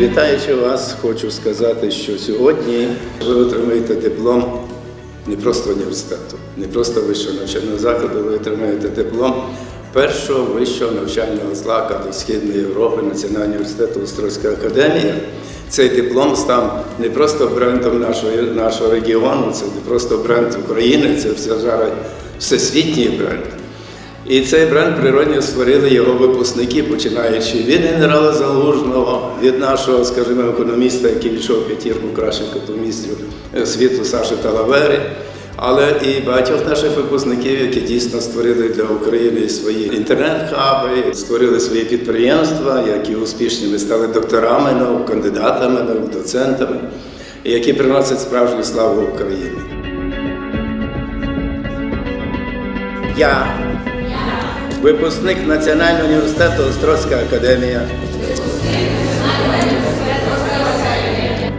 вітаючи вас, хочу сказати, що сьогодні ви отримаєте диплом не просто університету, не просто вищого навчального закладу, ви отримаєте диплом першого вищого навчального закладу Східної Європи, Національного університету Острозька академія. Цей диплом став не просто брендом нашого, нашого регіону, це не просто бренд України, це зараз всесвітній бренд. І цей бренд природньо створили його випускники, починаючи від генерала Залужного, від нашого, скажімо, економіста, який війшов п'ятірку кращих економістів світу Саші Талавери, але і багатьох наших випускників, які дійсно створили для України свої інтернет-хаби, створили свої підприємства, які успішними стали докторами наук, кандидатами наук, доцентами, які приносять справжню славу Україні. Я Випускник Національного університету Острозька академія.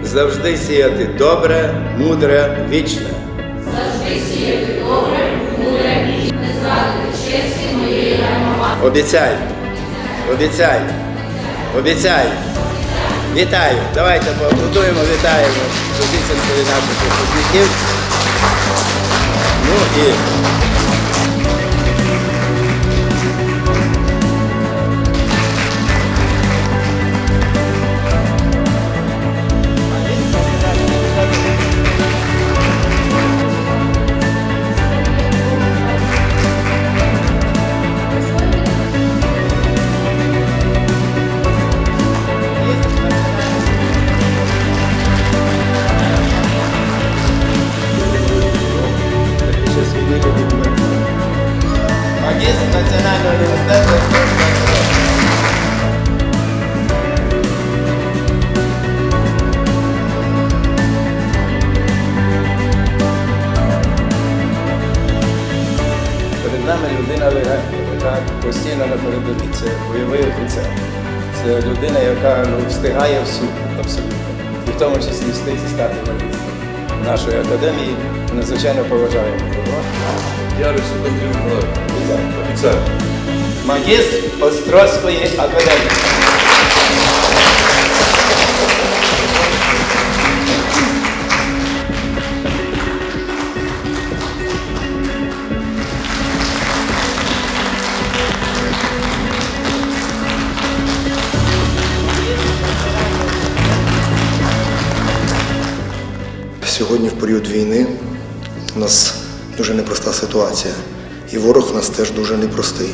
Завжди сіяти добре, мудре, вічне. Завжди сіяти добре, мудре, вічне. Не зрадити честі моєї Обіцяю. Обіцяю. Обіцяю. Вітаю. Давайте поаплодуємо, вітаємо обіцянкові наших випускників. Ну і Магістр Національного університету. Перед нами людина яка постійно на передовій. Це бойовий офіцер. Це людина, яка ну, встигає всю абсолютно. І в тому числі встиг стати магістром нашої академії. Надзвичайно поважаємо його. Я Андрій Миколаївич. Офіцер. Магістр Острозької академії. Сьогодні, в період війни, у нас дуже непроста ситуація. І ворог у нас теж дуже непростий.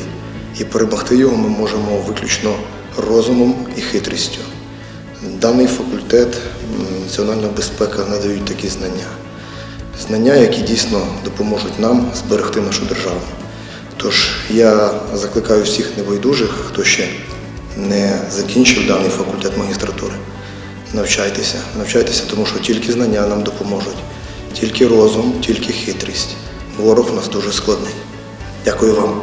І перемогти його ми можемо виключно розумом і хитрістю. Даний факультет національна безпека надають такі знання. Знання, які дійсно допоможуть нам зберегти нашу державу. Тож я закликаю всіх небайдужих, хто ще не закінчив даний факультет магістратури. Навчайтеся, навчайтеся, тому що тільки знання нам допоможуть, тільки розум, тільки хитрість. Ворог у нас дуже складний. Дякую вам.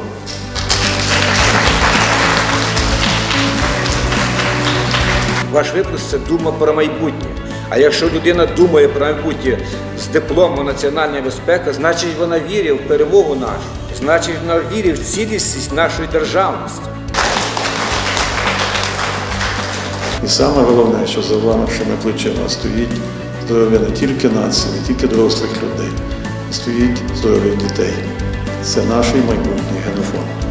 Ваш випуск це дума про майбутнє. А якщо людина думає про майбутнє з диплому національної безпеки, значить вона вірить в перемогу нашу, значить вона вірить в цілісність нашої державності. Саме головне, що за вашими плечима стоїть здоров'я не тільки нації, не тільки дорослих людей, стоїть здоров'я дітей. Це наш майбутній генофонд.